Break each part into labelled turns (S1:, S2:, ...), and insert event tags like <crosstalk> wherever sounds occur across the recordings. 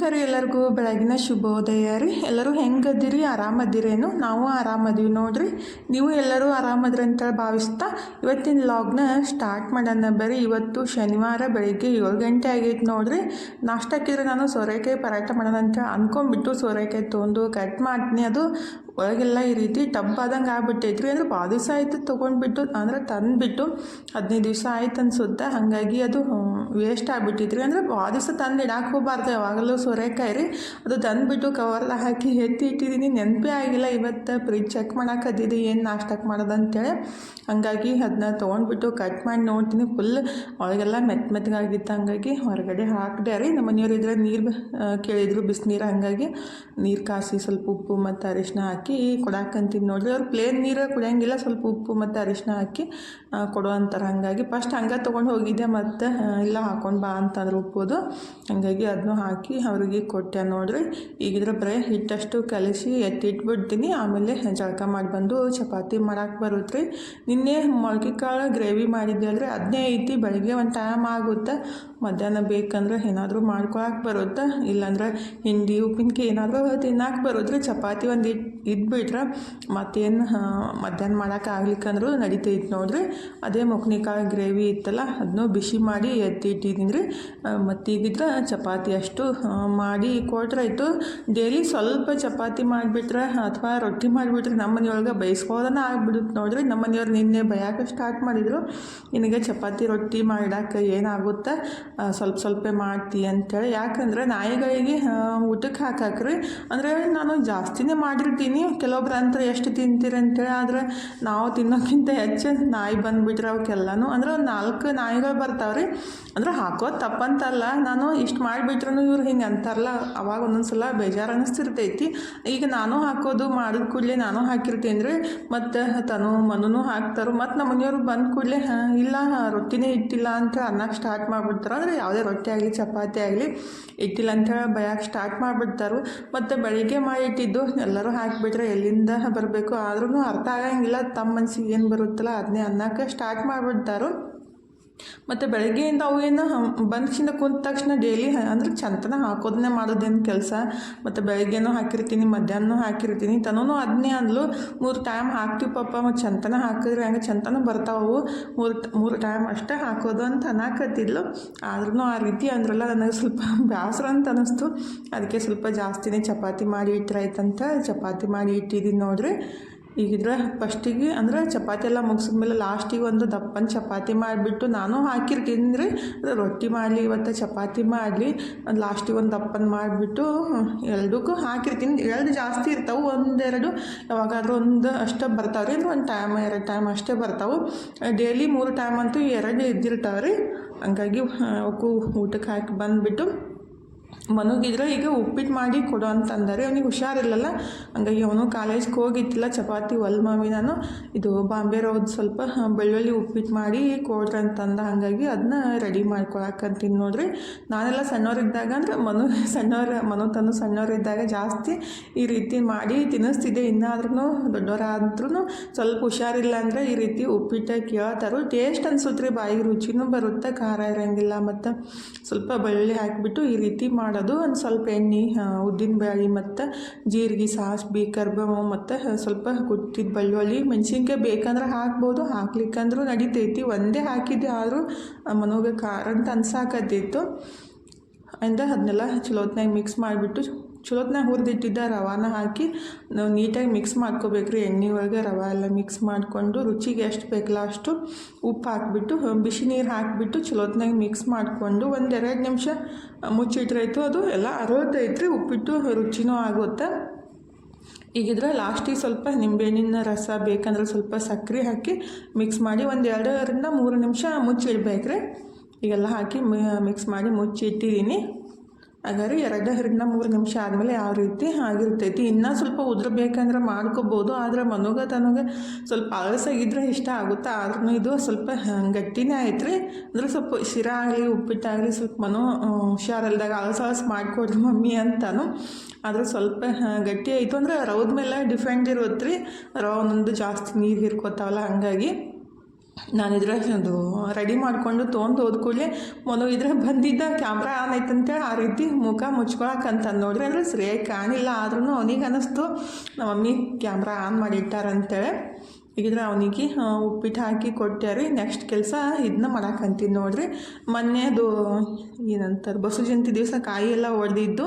S1: ನಮಸ್ಕಾರ ಎಲ್ಲರಿಗೂ. ಬೆಳಗಿನ ಶುಭೋದಯ ರೀ. ಎಲ್ಲರೂ ಹೆಂಗದಿರಿ ಆರಾಮದಿರೇನು ನಾವು ಆರಾಮದೀವಿ ನೋಡ್ರಿ. ನೀವು ಎಲ್ಲರೂ ಆರಾಮದ್ರಿ ಅಂತೇಳಿ ಭಾವಿಸ್ತಾ ಇವತ್ತಿನ ಲಾಗ್ನ ಸ್ಟಾರ್ಟ್ ಮಾಡೋಣ ಬರೀ ಇವತ್ತು ಶನಿವಾರ, ಬೆಳಿಗ್ಗೆ ಏಳು ಗಂಟೆ ಆಗೈತೆ ನೋಡ್ರಿ. ನಾಷ್ಟಕ್ಕಿದ್ರೆ ನಾನು ಸೋರೆಕಾಯಿ ಪರಾಟ ಮಾಡೋಣ ಅಂತ ಅಂದ್ಕೊಂಡ್ಬಿಟ್ಟು ಸೋರೆಕಾಯಿ ತೊಗೊಂಡು ಕಟ್ ಮಾಡ್ತೀನಿ. ಅದು ಒಳಗೆಲ್ಲ ಈ ರೀತಿ ಟಬ್ ಆದಂಗೆ ಆಗ್ಬಿಟ್ಟೈತ್ರಿ. ಅಂದ್ರೆ ಭಾಳ ದಿವಸ ಆಯ್ತು ತೊಗೊಂಡ್ಬಿಟ್ಟು, ಅಂದ್ರೆ ತಂದುಬಿಟ್ಟು ಹದಿನೈದು ದಿವಸ ಆಯ್ತು ಅನ್ಸುತ್ತೆ. ಹಾಗಾಗಿ ಅದು ವೇಸ್ಟ್ ಆಗಿಬಿಟ್ಟಿದ್ರಿ ಅಂದ್ರೆ ಆ ದಿವಸ ತಂದು ಇಡಾಕೆ ಹೋಗಬಾರ್ದು, ಯಾವಾಗಲೂ ಸೋರೆಕಾಯಿ ರೀ. ಅದು ತಂದುಬಿಟ್ಟು ಕವರ್ದಾಗ ಹಾಕಿ ಎತ್ತಿ ಇಟ್ಟಿದ್ದೀನಿ. ನೆನಪೇ ಆಗಿಲ್ಲ ಇವತ್ತು. ಫ್ರಿಜ್ ಚೆಕ್ ಮಾಡಾಕತ್ತಿದ್ದೆ ಏನು ನಾಷ್ಟಕ್ಕೆ ಮಾಡೋದು ಅಂತೇಳಿ ಹಾಗಾಗಿ ಅದನ್ನ ತೊಗೊಂಡ್ಬಿಟ್ಟು ಕಟ್ ಮಾಡಿ ನೋಡ್ತೀನಿ. ಫುಲ್ ಒಳಗೆಲ್ಲ ಮೆತ್ತ ಮೆತ್ತಗಾಗಿತ್ತು ಹಂಗಾಗಿ ಹೊರಗಡೆ ಹಾಕಿದೆ ರೀ. ನಮ್ಮ ಮನೆಯವ್ರು ಇದ್ರೆ ನೀರು ಕೇಳಿದ್ರು ಬಿಸಿನೀರು. ಹಾಗಾಗಿ ನೀರು ಕಾಸಿ ಸ್ವಲ್ಪ ಉಪ್ಪು ಮತ್ತು ಅರಿಶಿನ ಹಾಕಿ ಕೊಡಾಕಂತೀನಿ ನೋಡಿರಿ. ಅವ್ರು ಪ್ಲೇನ್ ನೀರು ಕುಡಿಯೋಂಗಿಲ್ಲ, ಸ್ವಲ್ಪ ಉಪ್ಪು ಮತ್ತು ಅರಿಶಿನ ಹಾಕಿ ಕೊಡು ಅಂತಾರೆ ಹಾಗಾಗಿ ಫಸ್ಟ್ ಹಂಗೆ ತೊಗೊಂಡು ಹೋಗಿದ್ದೆ ಮತ್ತು ಆ, ಇಲ್ಲ ಹಾಕೊಂಡು ಬಾ ಅಂತಂದ್ರೆ ಉಪ್ಪುದು ಹಾಗಾಗಿ ಅದನ್ನು ಹಾಕಿ ಅವ್ರಿಗೆ ಕೊಟ್ಟೆ ನೋಡ್ರಿ. ಈಗಿದ್ರೆ ಬರೀ ಹಿಟ್ಟಷ್ಟು ಕಲಸಿ ಎತ್ತಿಟ್ಬಿಡ್ತೀನಿ. ಆಮೇಲೆ ಜಳಕ ಮಾಡಿ ಬಂದು ಚಪಾತಿ ಮಾಡಕ್ಕೆ ಬರುತ್ತೆ ನಿನ್ನೆ ಮೊಳಕೆ ಕಾಳು ಗ್ರೇವಿ ಮಾಡಿದ್ದೆ ಅಂದರೆ ಅದನ್ನೇ ಐತಿ. ಬೆಳಗ್ಗೆ ಒಂದು ಟೈಮ್ ಆಗುತ್ತೆ. ಮಧ್ಯಾಹ್ನ ಬೇಕಂದ್ರೆ ಏನಾದರೂ ಮಾಡ್ಕೊಳಕ್ಕೆ ಬರುತ್ತೆ. ಇಲ್ಲಾಂದ್ರೆ ಹಿಂಡಿ, ಉಪ್ಪಿನಕಾಯಿ ಏನಾದರೂ ತಿನ್ನಕ್ಕೆ ಬರೋದ್ರೆ ಚಪಾತಿ ಒಂದು ಇಟ್ ಇದ್ಬಿಟ್ರೆ ಮತ್ತೇನು ಮಧ್ಯಾಹ್ನ ಮಾಡೋಕೆ ಆಗ್ಲಿಕ್ಕಂದ್ರೂ ನಡಿತೈತೆ ನೋಡ್ರಿ. ಅದೇ ಮೊಕ್ನಿಕಾಯಿ ಗ್ರೇವಿ ಇತ್ತಲ್ಲ ಅದನ್ನು ಬಿಸಿ ಮಾಡಿ ಎತ್ತಿಟ್ಟಿದ್ದೀನಿ ರೀ ಮತ್ತೀಗಿದ್ರೆ ಚಪಾತಿ ಅಷ್ಟು ಮಾಡಿ ಕೊಟ್ರಾಯ್ತು. ಡೈಲಿ ಸ್ವಲ್ಪ ಚಪಾತಿ ಮಾಡಿಬಿಟ್ರೆ ಅಥವಾ ರೊಟ್ಟಿ ಮಾಡಿಬಿಟ್ರೆ ನಮ್ಮ ಮನೆಯೊಳಗೆ ಬೈಸ್ಕೋದನ ಆಗಿಬಿಡುತ್ತೆ ನೋಡ್ರಿ. ನಮ್ಮ ಮನೆಯವ್ರು ನಿನ್ನೆ ಬಯಕೆ ಸ್ಟಾರ್ಟ್ ಮಾಡಿದರು. ನಿನಗೆ ಚಪಾತಿ, ರೊಟ್ಟಿ ಮಾಡೋಕ್ಕೆ ಏನಾಗುತ್ತೆ? ಸ್ವಲ್ಪ ಸ್ವಲ್ಪ ಮಾಡ್ತಿ ಅಂತೇಳಿ. ಯಾಕಂದ್ರೆ ನಾಯಿಗಳಿಗೆ ಊಟಕ್ಕೆ ಹಾಕಾಕ್ರಿ. ಅಂದರೆ ನಾನು ಜಾಸ್ತಿನೇ ಮಾಡಿರ್ತೀನಿ. ಕೆಲವೊಬ್ರು ಅಂತಾರೆ, ಎಷ್ಟು ತಿಂತೀರಿ? ಅಂತೇಳಿ. ಆದರೆ ನಾವು ತಿನ್ನೋಕ್ಕಿಂತ ಹೆಚ್ಚು ನಾಯಿ ಬಂದುಬಿಟ್ರೆ ಅವಕ್ಕೆಲ್ಲನೂ. ಅಂದ್ರೆ ಒಂದು ನಾಲ್ಕು ನಾಯಿಗಳು ಬರ್ತಾವೆ ರೀ ಅಂದ್ರೆ ಹಾಕೋದು ತಪ್ಪಂತಲ್ಲ. ನಾನು ಇಷ್ಟು ಮಾಡಿಬಿಟ್ರೂ ಇವ್ರು ಹಿಂಗೆ ಅಂತಾರಲ್ಲ. ಅವಾಗ ಒಂದೊಂದು ಸಲ ಬೇಜಾರು ಅನ್ನಿಸ್ತಿರ್ತೈತಿ ಈಗ ನಾನು ಹಾಕೋದು ಮಾಡಿದ ಕೂಡಲೇ ನಾನು ಹಾಕಿರ್ತೀನಿ ರೀ ಮತ್ತು ತನು ಮನೂ ಹಾಕ್ತಾರೆ. ಮತ್ತು ನಮ್ಮ ಮನೆಯವ್ರು ಬಂದ ಕೂಡಲೇ ಇಲ್ಲ ರೊಟ್ಟಿನೇ ಇಟ್ಟಿಲ್ಲ ಅಂತ ಅನ್ನಕ್ಕೆ ಸ್ಟಾರ್ಟ್ ಮಾಡಿಬಿಡ್ತಾರೆ. ಅಂದರೆ ಯಾವುದೇ ರೊಟ್ಟಿ ಆಗಲಿ, ಚಪಾತಿ ಆಗಲಿ ಇಟ್ಟಿಲ್ಲ ಅಂತೇಳಿ ಬಯಕ್ಕೆ ಸ್ಟಾರ್ಟ್ ಮಾಡಿಬಿಡ್ತಾರೆ. ಮತ್ತು ಬೆಳಿಗ್ಗೆ ಮಾಡಿಟ್ಟಿದ್ದು ಎಲ್ಲರೂ ಹಾಕಿಬಿಟ್ರೆ ಎಲ್ಲಿಂದ ಬರಬೇಕು? ಆದ್ರೂ ಅರ್ಥ ಆಗಂಗಿಲ್ಲ. ತಮ್ಮ ಮನ್ಸಿಗೆ ಏನು ಬರುತ್ತಲ್ಲ ಅದನ್ನೇ ಅನ್ನಕ್ಕೆ ಸ್ಟಾರ್ಟ್ ಮಾಡಿಬಿಡ್ತಾರೆ. ಮತ್ತು ಬೆಳಗ್ಗೆಯಿಂದ ಅವು ಏನು ಬಂದ್ಕಿಂದ ಕುಂತ ತಕ್ಷಣ ಡೈಲಿ ಅಂದ್ರೆ ಚಂತನ ಹಾಕೋದನ್ನೇ ಮಾಡೋದೇನು ಕೆಲಸ. ಮತ್ತು ಬೆಳಗ್ಗೆನೂ ಹಾಕಿರ್ತೀನಿ ಮಧ್ಯಾಹ್ನ ಹಾಕಿರ್ತೀನಿ ತನೂ ಅದನ್ನೇ ಅಂದ್ಲು. ಮೂರು ಟೈಮ್ ಹಾಕ್ತೀವಿ ಪಪ್ಪ ಮತ್ತು ಚಂತನ ಹಾಕಿದ್ರೆ ಹಂಗೆ ಚಂತನ ಬರ್ತಾವು ಮೂರು ಮೂರು ಟೈಮ್ ಅಷ್ಟೇ ಹಾಕೋದು ಅಂತ ಅನ್ನಕತ್ತಿದ್ಲು ಆದ್ರೂ ಆ ರೀತಿ ಅಂದ್ರಲ್ಲ, ನನಗೆ ಸ್ವಲ್ಪ ಬೇಸರ ಅಂತ ಅನ್ನಿಸ್ತು ಅದಕ್ಕೆ ಸ್ವಲ್ಪ ಜಾಸ್ತಿನೇ ಚಪಾತಿ ಮಾಡಿ ಇಟ್ಟರಾಯ್ತಂತ ಚಪಾತಿ ಮಾಡಿ ಇಟ್ಟಿದ್ದೀನಿ ನೋಡ್ರಿ. ಈಗಿದ್ರೆ ಫಸ್ಟಿಗೆ ಅಂದ್ರೆ ಚಪಾತಿ ಎಲ್ಲ ಮುಗಿಸಿದ್ಮೇಲೆ ಲಾಸ್ಟಿಗೆ ಒಂದು ದಪ್ಪನ ಚಪಾತಿ ಮಾಡಿಬಿಟ್ಟು ನಾನು ಹಾಕಿರ್ತೀನಿ ರೀ ರೊಟ್ಟಿ ಮಾಡಲಿ, ಇವತ್ತು ಚಪಾತಿ ಮಾಡಲಿ, ಲಾಸ್ಟಿಗೆ ಒಂದು ದಪ್ಪನ ಮಾಡಿಬಿಟ್ಟು ಎರಡಕ್ಕೂ ಹಾಕಿರ್ತೀನಿ. ಎರಡು ಜಾಸ್ತಿ ಇರ್ತಾವೆ, ಒಂದೆರಡು, ಯಾವಾಗಾದ್ರೂ ಒಂದು ಅಷ್ಟೇ ಬರ್ತಾವೆ ರೀ ಒಂದು ಟೈಮ್ ಎರಡು ಟೈಮ್ ಅಷ್ಟೇ ಬರ್ತಾವೆ. ಡೈಲಿ ಮೂರು ಟೈಮ್ ಅಂತೂ ಎರಡು ಇದ್ದಿರ್ತಾವೆ ರೀ ಹಂಗಾಗಿ ಅವಕ್ಕೂ ಊಟಕ್ಕೆ ಹಾಕಿ ಬಂದುಬಿಟ್ಟು ಮನುಗಿದ್ರೆ ಈಗ ಉಪ್ಪಿಟ್ಟು ಮಾಡಿ ಕೊಡು ಅಂತಂದರೆ ಅವನಿಗೆ ಹುಷಾರಿಲ್ಲಲ್ಲ ಹಂಗಾಗಿ ಅವನು ಕಾಲೇಜ್ಗೆ ಹೋಗಿತ್ತಿಲ್ಲ ಚಪಾತಿ, ಒಲ್ ಮಾಮಿ ನಾನು. ಇದು ಬಾಂಬೆ ರವ್ದು ಸ್ವಲ್ಪ ಬೆಳ್ಳುಳ್ಳಿ ಉಪ್ಪಿಟ್ಟು ಮಾಡಿ ಕೊಡ್ರಿ ಅಂತಂದ. ಹಾಗಾಗಿ ಅದನ್ನ ರೆಡಿ ಮಾಡ್ಕೊಳಕಂತೀನಿ ನೋಡ್ರಿ. ನಾನೆಲ್ಲ ಸಣ್ಣವರಿದ್ದಾಗ ಅಂದ್ರೆ ಮನು <laughs> ಸಣ್ಣವ್ರ, ಮನು ತಂದು ಸಣ್ಣವರಿದ್ದಾಗ ಜಾಸ್ತಿ ಈ ರೀತಿ ಮಾಡಿ ತಿನ್ನಿಸ್ತಿದ್ದೆ. ಇನ್ನಾದ್ರೂ ದೊಡ್ಡವರಾದ್ರೂ ಸ್ವಲ್ಪ ಹುಷಾರಿಲ್ಲ ಅಂದರೆ ಈ ರೀತಿ ಉಪ್ಪಿಟ್ಟು ಕೇಳ್ತಾರೋ. ಟೇಸ್ಟ್ ಅನ್ಸುತ್ತೆ ರೀ ಬಾಯಿಗೆ ರುಚಿನೂ ಬರುತ್ತೆ, ಖಾರ ಇರೋಂಗಿಲ್ಲ. ಮತ್ತು ಸ್ವಲ್ಪ ಬೆಳ್ಳುಳ್ಳಿ ಹಾಕಿಬಿಟ್ಟು ಈ ರೀತಿ ಮಾಡೋದು ಒಂದು ಸ್ವಲ್ಪ ಎಣ್ಣೆ ಉದ್ದಿನ ಬ್ಯಾಳಿ ಮತ್ತು ಜೀರಿಗೆ ಸಾಸ್ಬಿ ಕರ್ಬೇವು ಮತ್ತು ಸ್ವಲ್ಪ ಕುಟ್ಟಿದ ಬೆಳ್ಳುಳ್ಳಿ, ಮೆಣಸಿನ್ಕಾಯಿ ಬೇಕಂದ್ರೆ ಹಾಕ್ಬೋದು. ಹಾಕ್ಲಿಕ್ಕಂದ್ರೂ ನಡಿತೈತಿ. ಒಂದೇ ಹಾಕಿದ್ದೆ ಆದರೂ ಮನೋಗೆ ಖಾರ ಅಂತ ಅನ್ಸಾಕತ್ತಿತ್ತು. ಅಂದ ಅದನ್ನೆಲ್ಲ ಚಲೋತ್ನಾಗ ಮಿಕ್ಸ್ ಮಾಡಿಬಿಟ್ಟು ಚಲೋತ್ನಾಗ ಹುರಿದಿಟ್ಟಿದ್ದ ರವಾನ ಹಾಕಿ ನಾವು ನೀಟಾಗಿ ಮಿಕ್ಸ್ ಮಾಡ್ಕೋಬೇಕ್ರಿ ಎಣ್ಣೆ ಒಳಗೆ ರವೆ ಎಲ್ಲ ಮಿಕ್ಸ್ ಮಾಡಿಕೊಂಡು ರುಚಿಗೆ ಎಷ್ಟು ಬೇಕಲ್ಲ ಅಷ್ಟು ಉಪ್ಪು ಹಾಕಿಬಿಟ್ಟು, ಬಿಸಿ ನೀರು ಹಾಕಿಬಿಟ್ಟು ಚಲೋತ್ನಾಗ ಮಿಕ್ಸ್ ಮಾಡಿಕೊಂಡು ಒಂದು ಎರಡು ನಿಮಿಷ ಮುಚ್ಚಿಟ್ರಾಯ್ತು. ಅದು ಎಲ್ಲ ಅರೋದೈತ್ರಿ ಉಪ್ಪಿಟ್ಟು ರುಚಿನೂ ಆಗುತ್ತೆ. ಈಗಿದ್ರೆ ಲಾಸ್ಟಿಗೆ ಸ್ವಲ್ಪ ನಿಂಬೆಹಣ್ಣಿನ ರಸ ಬೇಕಂದ್ರೆ ಸ್ವಲ್ಪ ಸಕ್ಕರೆ ಹಾಕಿ ಮಿಕ್ಸ್ ಮಾಡಿ ಒಂದು ಎರಡರಿಂದ ಮೂರು ನಿಮಿಷ ಮುಚ್ಚಿಡ್ಬೇಕ್ರಿ. ಈಗೆಲ್ಲ ಹಾಕಿ ಮಿಕ್ಸ್ ಮಾಡಿ ಮುಚ್ಚಿ ಹಾಗಾದ್ರೆ ಎರಡರಿಂದ ಮೂರು ನಿಮಿಷ ಆದಮೇಲೆ ಯಾವ ರೀತಿ ಆಗಿರ್ತೈತಿ. ಇನ್ನೂ ಸ್ವಲ್ಪ ಉದ್ರಬೇಕಂದ್ರೆ ಮಾಡ್ಕೋಬೋದು. ಆದರೆ ಮನೋಗ ತನಗೆ ಸ್ವಲ್ಪ ಅಳಸಾಗಿದ್ರೆ ಇಷ್ಟ ಆಗುತ್ತೆ. ಆದ್ರೂ ಇದು ಸ್ವಲ್ಪ ಗಟ್ಟಿನೇ ಆಯ್ತು ರೀ ಅಂದ್ರೆ ಸ್ವಲ್ಪ ಶಿರ ಆಗಲಿ ಉಪ್ಪಿಟ್ಟಾಗಲಿ ಸ್ವಲ್ಪ ಮನೋ ಹುಷಾರಲ್ದಾಗ ಅಳಸ ಅಳಸ ಮಾಡಿಕೊಡ್ರಿ ಮಮ್ಮಿ ಅಂತಾನು. ಆದರೆ ಸ್ವಲ್ಪ ಗಟ್ಟಿ ಆಯಿತು ಅಂದ್ರೆ ರವದ ಮೇಲೆ ಡಿಫೆಂಡ್ ಇರುತ್ತೆ ರೀ ರವ ಒಂದೊಂದು ಜಾಸ್ತಿ ನೀರು ಹಿರ್ಕೋತಾವಲ್ಲ ಹಾಗಾಗಿ. ನಾನಿದ್ರೆ ಅದು ರೆಡಿ ಮಾಡಿಕೊಂಡು ತೊಗೊಂಡು ಹೋದ ಕೂಡಲೇ ಇದ್ರೆ ಬಂದಿದ್ದ ಕ್ಯಾಮ್ರಾ ಆನ್ ಅಂತೇಳಿ ಆ ರೀತಿ ಮುಖ ಮುಚ್ಕೊಳಕಂತ ನೋಡ್ರಿ ಅಂದ್ರೆ ಸರಿಯಾಗಿ ಕಾಣಿಲ್ಲ ಆದ್ರೂ ಅವನಿಗೆ ಅನ್ನಿಸ್ತು ನಮ್ಮ ಮಮ್ಮಿ ಕ್ಯಾಮ್ರಾ ಆನ್ ಮಾಡಿ ಈಗಿದ್ರೆ ಅವನಿಗೆ ಉಪ್ಪಿಟ್ಟು ಹಾಕಿ ಕೊಟ್ಟ್ಯಾರಿ. ನೆಕ್ಸ್ಟ್ ಕೆಲಸ ಇದನ್ನ ಮಾಡಾಕಂತೀನಿ ನೋಡ್ರಿ. ಮೊನ್ನೆ ಅದು, ಏನಂತಾರೆ, ಬಸವ ಜಯಂತಿ ದಿವಸ ಕಾಯಿ ಎಲ್ಲ ಒಡೆದಿದ್ದು.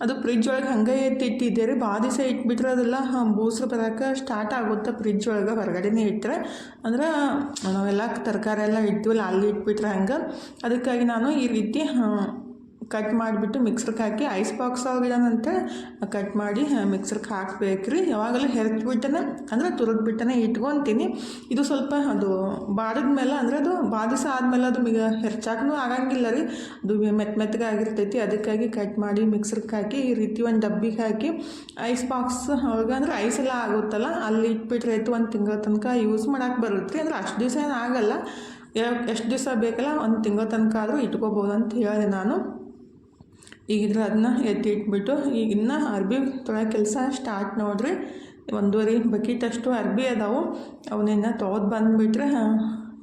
S1: ಅದು ಫ್ರಿಜ್ ಒಳಗೆ ಹಂಗೆ ಎತ್ತಿಟ್ಟಿದ್ದೆ ರೀ ಭಾಳ ದಿವಸ ಇಟ್ಬಿಟ್ರೆ ಅದೆಲ್ಲ ಬೂಸ್ರು ಬರೋಕೆ ಸ್ಟಾರ್ಟ್ ಆಗುತ್ತೆ ಫ್ರಿಜ್ ಒಳಗೆ ಹೊರಗಡೆನೇ ಇಟ್ಟರೆ ಅಂದ್ರೆ, ನಾವೆಲ್ಲ ತರಕಾರಿ ಎಲ್ಲ ಇಡ್ತೀವಲ್ಲ ಅಲ್ಲಿ ಇಟ್ಬಿಟ್ರೆ ಹಂಗೆ. ಅದಕ್ಕಾಗಿ ನಾನು ಈ ರೀತಿ ಕಟ್ ಮಾಡಿಬಿಟ್ಟು ಮಿಕ್ಸರ್ಗೆ ಹಾಕಿ ಐಸ್ ಬಾಕ್ಸ್ ಆಗಿದಾನಂತ ಕಟ್ ಮಾಡಿ ಮಿಕ್ಸರ್ಗೆ ಹಾಕ್ಬೇಕು ರೀ ಯಾವಾಗಲೂ ಹೆರ್ತ್ಬಿಟ್ಟನೆ ಅಂದರೆ ತುರಿದ್ಬಿಟ್ಟನೆ ಇಟ್ಕೊತೀನಿ. ಇದು ಸ್ವಲ್ಪ ಅದು ಬಾಡಿದ ಮೇಲೆ, ಅಂದರೆ ಅದು ಬಾದಿಸ ಆದಮೇಲೆ ಅದು ಮಿಗ ಹೆರ್ಚಾಕೂ ಆಗಂಗಿಲ್ಲ ರೀ. ಅದು ಮೆತ್ತ ಮೆತ್ತಗೆ ಆಗಿರ್ತೈತಿ. ಅದಕ್ಕಾಗಿ ಕಟ್ ಮಾಡಿ ಮಿಕ್ಸರ್ಗೆ ಹಾಕಿ, ಈ ರೀತಿ ಒಂದು ಡಬ್ಬಿಗೆ ಹಾಕಿ ಐಸ್ ಬಾಕ್ಸ್ ಅವ್ರಿಗೆ ಅಂದ್ರೆ ಐಸ್ ಎಲ್ಲ ಆಗುತ್ತಲ್ಲ, ಅಲ್ಲಿ ಇಟ್ಬಿಟ್ರೆ ಆಯಿತು ಒಂದು ತಿಂಗಳ ತನಕ ಯೂಸ್ ಮಾಡೋಕೆ ಬರುತ್ತೆ ಅಂದ್ರೆ ಅಷ್ಟು ದಿವಸ ಏನು ಆಗಲ್ಲ ಎಷ್ಟು ದಿವಸ ಬೇಕಲ್ಲ, ಒಂದು ತಿಂಗಳ ತನಕ ಆದರೂ ಇಟ್ಕೋಬೋದು ಅಂತ ಹೇಳಿದೆ ನಾನು. ಈಗಿದ್ರೆ ಅದನ್ನ ಎತ್ತಿ ಇಟ್ಬಿಟ್ಟು ಈಗ ಇನ್ನು ಅರ್ಬಿ ತೊಳೆ ಕೆಲಸ ಸ್ಟಾರ್ಟ್ ನೋಡ್ರಿ. ಒಂದೂವರೆ ಬಕೆಟ್ ಅಷ್ಟು ಅರ್ಬಿ ಅದಾವು. ಅವನ್ನ ತೊಗೊದು ಬಂದುಬಿಟ್ರೆ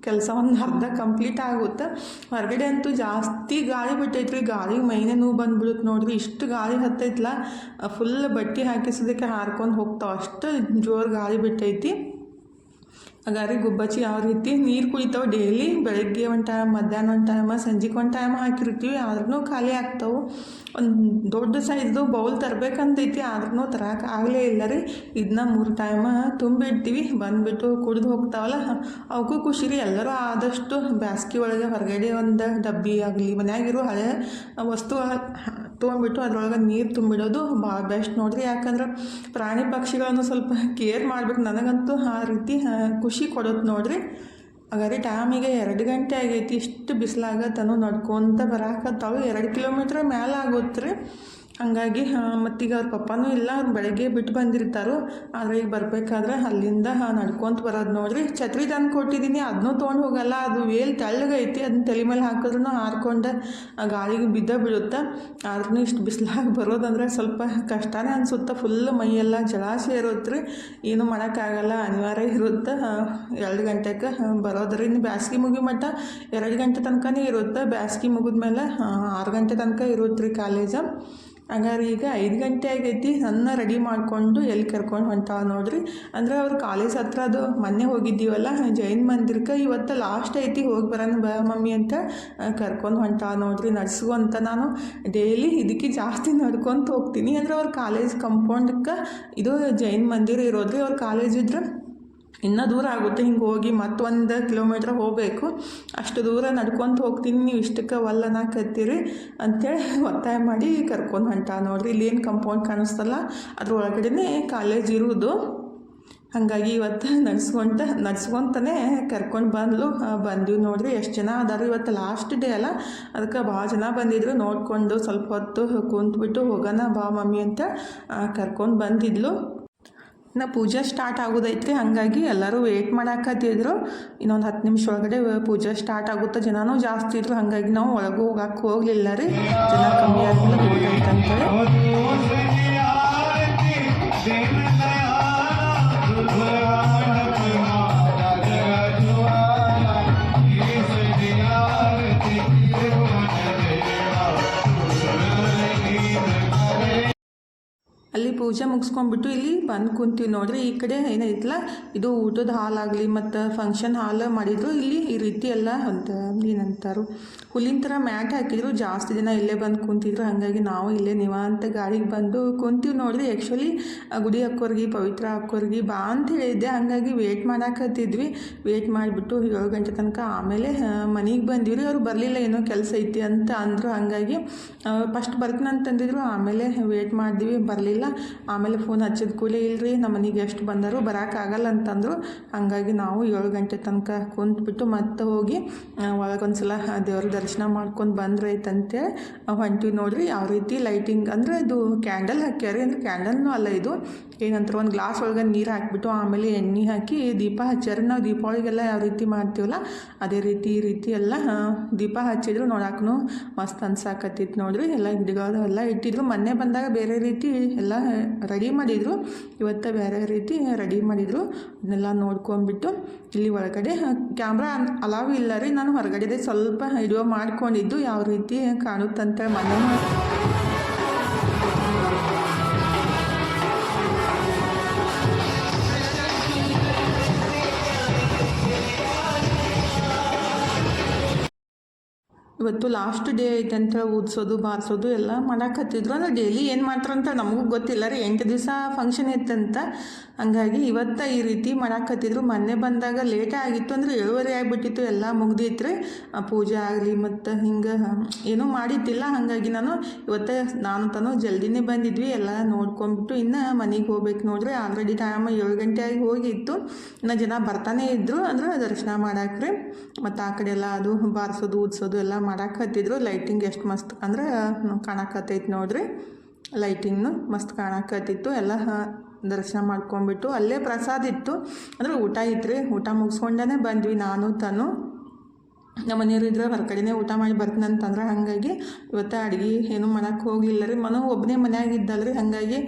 S1: ಕೆಲಸ ಒಂದು ಅರ್ಧ ಕಂಪ್ಲೀಟ್ ಆಗುತ್ತೆ. ಹೊರಗಡೆ ಅಂತೂ ಜಾಸ್ತಿ ಗಾಳಿ ಬಿಟ್ಟೈತ್ರಿ. ಗಾಳಿಗೆ ಮೈನೆ ನೋವು ಬಂದ್ಬಿಡುತ್ತೆ ನೋಡ್ರಿ. ಇಷ್ಟು ಗಾಳಿ ಹತ್ತೈತಲ್ಲ ಫುಲ್ ಬಟ್ಟೆ ಹಾಕಿಸೋದಕ್ಕೆ ಹಾರ್ಕೊಂಡು ಹೋಗ್ತಾವೆ. ಅಷ್ಟು ಜೋರು ಗಾಳಿ ಬಿಟ್ಟೈತಿ. ಹಾಗಾದ್ರೆ ಗುಬ್ಬಚ್ಚಿ ಯಾವ ರೀತಿ ನೀರು ಕುಡಿತಾವೆ ಡೈಲಿ ಬೆಳಗ್ಗೆ ಒಂದು ಟೈಮ್ ಮಧ್ಯಾಹ್ನ ಒಂದು ಟೈಮ ಸಂಜೆಗೆ ಒಂದು ಟೈಮ್ ಹಾಕಿರ್ತೀವಿ. ಆದ್ರೂ ಖಾಲಿ ಆಗ್ತಾವೆ. ಒಂದು ದೊಡ್ಡ ಸೈಜ್ದು ಬೌಲ್ ತರಬೇಕಂತೈತಿ. ಆದ್ರೂ ತರಕ್ಕೆ ಆಗಲೇ ಇಲ್ಲ ರೀ. ಇದನ್ನ ಮೂರು ಟೈಮ ತುಂಬಿಡ್ತೀವಿ. ಬಂದುಬಿಟ್ಟು ಕುಡಿದು ಹೋಗ್ತಾವಲ್ಲ ಅವಕ್ಕೂ ಖುಷಿ ರೀ. ಎಲ್ಲರೂ ಆದಷ್ಟು ಬ್ಯಾಸ್ಗೆ ಒಳಗೆ ಹೊರಗಡೆ ಒಂದು ಡಬ್ಬಿ ಆಗಲಿ ಮನ್ಯಾಗಿರೋ ಹಳೆ ವಸ್ತು ತೊಗೊಂಡ್ಬಿಟ್ಟು ಅದರೊಳಗೆ ನೀರು ತುಂಬಿಡೋದು ಭಾಳ ಬೆಸ್ಟ್ ನೋಡಿರಿ. ಯಾಕಂದ್ರೆ ಪ್ರಾಣಿ ಪಕ್ಷಿಗಳನ್ನು ಸ್ವಲ್ಪ ಕೇರ್ ಮಾಡ್ಬೇಕು. ನನಗಂತೂ ಆ ರೀತಿ ಖುಷಿ ಕೊಡೋದು ನೋಡಿರಿ. ಹಾಗಾದ್ರೆ ಟೈಮಿಗೆ ಎರಡು ಗಂಟೆ ಆಗೈತಿ. ಇಷ್ಟು ಬಿಸಿಲಾಗತ್ತನು ನಡ್ಕೊತ ಬರಾಕತ್ತಾವು. ಎರಡು ಕಿಲೋಮೀಟ್ರ್ ಮೇಲೆ ಆಗುತ್ತೆ ರೀ ಹಂಗಾಗಿ ಮತ್ತೀಗ ಅವ್ರ ಪಪ್ಪನೂ ಇಲ್ಲ, ಅವ್ರು ಬೆಳಗ್ಗೆ ಬಿಟ್ಟು ಬಂದಿರ್ತಾರೋ. ಆದರೆ ಈಗ ಬರಬೇಕಾದ್ರೆ ಅಲ್ಲಿಂದ ನಡ್ಕೊತ ಬರೋದು ನೋಡಿರಿ. ಛತ್ರಿ ತಂದು ಕೊಟ್ಟಿದ್ದೀನಿ ಅದನ್ನೂ ತೊಗೊಂಡು ಹೋಗಲ್ಲ. ಅದು ವೇಲ್ ತೆಳ್ಳಗೈತಿ ಅದನ್ನ ತಲೆ ಮೇಲೆ ಹಾಕಿದ್ರೂ ಹಾರ್ಕೊಂಡು ಗಾಳಿಗೆ ಬಿದ್ದ ಬೀಳುತ್ತೆ ಆದ್ರೂ ಇಷ್ಟು ಬಿಸಿಲಾಗಿ ಬರೋದಂದ್ರೆ ಸ್ವಲ್ಪ ಕಷ್ಟನೇ ಅನಿಸುತ್ತೆ. ಫುಲ್ ಮೈಯೆಲ್ಲ ಜಲಾಶಯ ಇರುತ್ತೆ ರೀ ಏನು ಮಾಡೋಕ್ಕಾಗಲ್ಲ, ಅನಿವಾರ್ಯ ಇರುತ್ತೆ. ಎರಡು ಗಂಟೆಗೆ ಬರೋದ್ರಿ ಇನ್ನು ಬ್ಯಾಸ್ಗೆ ಮುಗಿ ಮಟ್ಟ ಎರಡು ಗಂಟೆ ತನಕನೇ ಇರುತ್ತೆ. ಬ್ಯಾಸ್ಗೆ ಮುಗಿದ್ಮೇಲೆ ಆರು ಗಂಟೆ ತನಕ ಇರುತ್ತೆ ರೀ ಕಾಲೇಜ. ಹಂಗಾರೆ ಈಗ ಐದು ಗಂಟೆ ಆಗೈತಿ, ನನ್ನ ರೆಡಿ ಮಾಡಿಕೊಂಡು ಎಲ್ಲಿ ಕರ್ಕೊಂಡು ಹೊಂಟಾವ ನೋಡ್ರಿ. ಅಂದ್ರೆ ಅವ್ರು ಕಾಲೇಜ್ ಹತ್ರ ಅದು ಮೊನ್ನೆ ಹೋಗಿದ್ದೀವಲ್ಲ, ಜೈನ್ ಮಂದಿರಕ್ಕೆ ಇವತ್ತು ಲಾಸ್ಟ್ ಐತಿ ಹೋಗಿ ಬರೋಣ ಬ ಮಮ್ಮಿ ಅಂತ ಕರ್ಕೊಂಡು ಹೊಂಟಾವ ನೋಡ್ರಿ ನಡ್ಸ್ಕೊ ಅಂತ ನಾನು. ಡೈಲಿ ಇದಕ್ಕೆ ಜಾಸ್ತಿ ನಡ್ಕೊತ ಹೋಗ್ತೀನಿ. ಅಂದ್ರೆ ಅವ್ರ ಕಾಲೇಜ್ ಕಂಪೌಂಡಕ್ಕೆ ಇದು ಜೈನ್ ಮಂದಿರ ಇರೋದ್ರಿ, ಅವ್ರ ಕಾಲೇಜ್ ಇದ್ರೆ? ಇನ್ನೂ ದೂರ ಆಗುತ್ತೆ, ಹಿಂಗೆ ಹೋಗಿ ಮತ್ತೊಂದು ಕಿಲೋಮೀಟ್ರ್ ಹೋಗಬೇಕು. ಅಷ್ಟು ದೂರ ನಡ್ಕೊತ ಹೋಗ್ತೀನಿ, ನೀವು ಇಷ್ಟಕ್ಕೆ ಕತ್ತೀರಿ ಅಂಥೇಳಿ <laughs> ಒತ್ತಾಯ ಮಾಡಿ ಕರ್ಕೊಂಡು ಹೊಂಟ. ನೋಡಿರಿ ಇಲ್ಲೇನು ಕಂಪೌಂಡ್ ಕಾಣಿಸ್ತಲ್ಲ ಅದ್ರ ಒಳಗಡೆ ಕಾಲೇಜ್ ಇರೋದು. ಹಾಗಾಗಿ ಇವತ್ತು <laughs> ನಡ್ಸ್ಕೊಂತ, ನಡ್ಸ್ಕೊತಾನೆ ಕರ್ಕೊಂಡು ಬಂದ್ಲು ಬಂದ್ವಿ. ನೋಡಿರಿ, ಎಷ್ಟು ಜನ ಅದಾರು ಇವತ್ತು ಲಾಸ್ಟ್ ಡೇ ಅಲ್ಲ. ಅದಕ್ಕೆ ಭಾಳ ಜನ ಬಂದಿದ್ರು. ನೋಡಿಕೊಂಡು ಸ್ವಲ್ಪ ಹೊತ್ತು ಕುಂತ್ಬಿಟ್ಟು ಹೋಗೋಣ ಬಾ ಮಮ್ಮಿ ಅಂತ ಕರ್ಕೊಂಡು ಬಂದಿದ್ಲು. ಇನ್ನು ಪೂಜೆ ಸ್ಟಾರ್ಟ್ ಆಗೋದೈತ್ರಿ ಹಾಗಾಗಿ ಎಲ್ಲರೂ ವೇಟ್ ಮಾಡಾಕತ್ತಿದ್ರು ಇನ್ನೊಂದು ಹತ್ತು ನಿಮಿಷ ಒಳಗಡೆ ಪೂಜೆ ಸ್ಟಾರ್ಟ್ ಆಗುತ್ತೆ ಜನನೂ ಜಾಸ್ತಿ ಇದ್ರು ಹಾಗಾಗಿ ನಾವು ಒಳಗೂ ಹೋಗಕ್ಕೆ ಹೋಗಲಿಲ್ಲ ರೀ ಜನ ಕಮ್ಮಿ ಆದ್ಮೇಲೆ ಹೋಗೈತಂತೇಳಿ ಅಲ್ಲಿ ಪೂಜೆ ಮುಗಿಸ್ಕೊಂಡ್ಬಿಟ್ಟು ಇಲ್ಲಿ ಬಂದು ಕುಂತೀವಿ ನೋಡ್ರಿ. ಈ ಕಡೆ ಏನೈತಲ್ಲ ಇದು ಊಟದ ಹಾಲ್ ಆಗಲಿ ಮತ್ತು ಫಂಕ್ಷನ್ ಹಾಲ್ ಮಾಡಿದ್ರು. ಇಲ್ಲಿ ಈ ರೀತಿ ಎಲ್ಲ ಅಂತ ಏನಂತಾರು. ಹುಲ್ಲಿನ ಥರ ಮ್ಯಾಟ್ ಹಾಕಿದ್ರು. ಜಾಸ್ತಿ ದಿನ ಇಲ್ಲೇ ಬಂದು ಕುಂತಿದ್ರು. ಹಾಗಾಗಿ ನಾವು ಇಲ್ಲೇ ನಿವಾಂತ ಗಾಡಿಗೆ ಬಂದು ಕುಂತೀವಿ ನೋಡ್ರಿ. ಆ್ಯಕ್ಚುಲಿ ಗುಡಿ ಹಾಕೋರ್ಗಿ ಪವಿತ್ರ ಹಾಕೋರ್ಗಿ ಬಾ ಅಂತ ಹೇಳಿದ್ದೆ. ಹಾಗಾಗಿ ವೇಟ್ ಮಾಡಾಕತ್ತಿದ್ವಿ. ವೇಟ್ ಮಾಡಿಬಿಟ್ಟು ಏಳು ಗಂಟೆ ತನಕ ಆಮೇಲೆ ಮನೆಗೆ ಬಂದಿವಿ ರೀ ಅವ್ರು ಬರಲಿಲ್ಲ, ಏನೋ ಕೆಲಸ ಐತಿ ಅಂತ ಅಂದರು. ಹಾಗಾಗಿ ಫಸ್ಟ್ ಬರ್ತೀನಿ ಅಂತಂದಿದ್ರು ಆಮೇಲೆ ವೇಟ್ ಮಾಡಿದ್ವಿ. ಬರಲಿಲ್ಲ. ಆಮೇಲೆ ಫೋನ್ ಹಚ್ಚಿದ ಕೂಡಲೇ ಇಲ್ರಿ ನಮ್ಮ ಮನೆಗೆ ಎಷ್ಟು ಬಂದರು ಬರೋಕ್ಕಾಗಲ್ಲ ಅಂತಂದರು. ಹಾಗಾಗಿ ನಾವು ಏಳು ಗಂಟೆ ತನಕ ಕುಂತ್ಬಿಟ್ಟು ಮತ್ತೆ ಹೋಗಿ ಒಳಗೊಂದ್ಸಲ ದೇವ್ರ ದರ್ಶನ ಮಾಡ್ಕೊಂಡು ಬಂದ್ರೈತಂತೆ. ಹೊಂಟಿವಿ ನೋಡ್ರಿ, ಯಾವ ರೀತಿ ಲೈಟಿಂಗ್ ಅಂದರೆ ಇದು ಕ್ಯಾಂಡಲ್ ಹಾಕ್ಯಾರಿ ಅಂದ್ರೆ ಕ್ಯಾಂಡಲ್ನೂ ಅಲ್ಲ ಇದು. ಏನಂತಾರೆ ಒಂದು ಗ್ಲಾಸ್ ಒಳಗೆ ನೀರು ಹಾಕಿಬಿಟ್ಟು ಆಮೇಲೆ ಎಣ್ಣೆ ಹಾಕಿ ದೀಪ ಹಚ್ಚಾರ. ನಾವು ದೀಪಾವಳಿಗೆಲ್ಲ ಯಾವ ರೀತಿ ಮಾಡ್ತೀವಲ್ಲ, ಅದೇ ರೀತಿ ಈ ರೀತಿ ಎಲ್ಲ ದೀಪ ಹಚ್ಚಿದ್ರು ನೋಡಕ್ಕೂ ಮಸ್ತ್ ಅನ್ಸಾಕತ್ತಿತ್ತು ನೋಡ್ರಿ. ಎಲ್ಲ ಎಲ್ಲ ಇಟ್ಟಿದ್ರು. ಮೊನ್ನೆ ಬಂದಾಗ ಬೇರೆ ರೀತಿ ಎಲ್ಲ ರೆಡಿ ಮಾಡಿದರು. ಇವತ್ತು ಬೇರೆ ರೀತಿ ರೆಡಿ ಮಾಡಿದರು. ಅದನ್ನೆಲ್ಲ ನೋಡ್ಕೊಂಡ್ಬಿಟ್ಟು ಇಲ್ಲಿ ಒಳಗಡೆ ಕ್ಯಾಮ್ರಾ ಅಲಾವ್ ಇಲ್ಲ ರೀ. ನಾನು ಹೊರಗಡೆ ಸ್ವಲ್ಪ ವಿಡಿಯೋ ಮಾಡ್ಕೊಂಡಿದ್ದು. ಯಾವ ರೀತಿ ಕಾಣುತ್ತಂತ ಮನೆ. ಇವತ್ತು ಲಾಸ್ಟ್ ಡೇ ಐತಂತ ಊದ್ಸೋದು, ಬಾರಿಸೋದು ಎಲ್ಲ ಮಾಡಾಕತ್ತಿದ್ರು. ಅಂದ್ರೆ ಡೈಲಿ ಏನು ಮಾಡ್ತಾರಂತ ನಮಗೂ ಗೊತ್ತಿಲ್ಲ ರೀ. ಎಂಟು ದಿವಸ ಫಂಕ್ಷನ್ ಇತ್ತಂತ. ಹಂಗಾಗಿ ಇವತ್ತ ಈ ರೀತಿ ಮಾಡಾಕತ್ತಿದ್ರು. ಮೊನ್ನೆ ಬಂದಾಗ ಲೇಟ್ ಆಗಿತ್ತು ಅಂದ್ರೆ ಏಳುವರೆ ಆಗಿಬಿಟ್ಟಿತ್ತು. ಎಲ್ಲ ಮುಗ್ದಿತ್ರಿ ಪೂಜೆ ಆಗಲಿ ಮತ್ತು ಹಿಂಗೆ ಏನೂ ಮಾಡಿದ್ದಿಲ್ಲ. ಹಾಗಾಗಿ ನಾನು ಇವತ್ತು ನಾನು ತಾನು ಜಲ್ದಿನೇ ಬಂದಿದ್ವಿ. ಎಲ್ಲ ನೋಡ್ಕೊಂಬಿಟ್ಟು ಇನ್ನು ಮನೆಗೆ ಹೋಗ್ಬೇಕು ನೋಡ್ರಿ. ಆಲ್ರೆಡಿ ಟೈಮ್ ಏಳು ಗಂಟೆ ಆಗಿ ಹೋಗಿತ್ತು. ಇನ್ನು ಜನ ಬರ್ತಾನೆ ಇದ್ದರು ಅಂದ್ರೆ ದರ್ಶನ ಮಾಡಾಕ್ರಿ. ಮತ್ತು ಆ ಕಡೆ ಎಲ್ಲ ಅದು ಬಾರಿಸೋದು ಊದ್ಸೋದು ಎಲ್ಲ ಮಾಡಾಕತ್ತಿದ್ರು. ಲೈಟಿಂಗ್ ಎಷ್ಟು ಮಸ್ತ್ ಅಂದ್ರೆ ಕಾಣಕತ್ತೈತಿ ನೋಡ್ರಿ. ಲೈಟಿಂಗ್ನು ಮಸ್ತ್ ಕಾಣಕತ್ತಿತ್ತು. ಎಲ್ಲ ದರ್ಶನ ಮಾಡ್ಕೊಂಬಿಟ್ಟು ಅಲ್ಲೇ ಪ್ರಸಾದ ಇತ್ತು. ಅಂದರೆ ಊಟ ಇತ್ತು ರೀ ಊಟ ಮುಗಿಸ್ಕೊಂಡೇ ಬಂದ್ವಿ ನಾನು ತಾನು. ನಮ್ಮ ಮನೆಯವರು ಇದ್ರೆ ಹೊರಗಡೆನೇ ಊಟ ಮಾಡಿ ಬರ್ತೀನಂತಂದ್ರೆ ಹಾಗಾಗಿ ಇವತ್ತು ಅಡುಗೆ ಏನೂ ಮಾಡೋಕ್ಕೆ ಹೋಗಿಲ್ಲ ರೀ. ಮನೋ ಒಬ್ಬನೇ ಮನ್ಯಾಗ ಇದ್ದಲ್ಲ ರೀ ಹಾಗಾಗಿ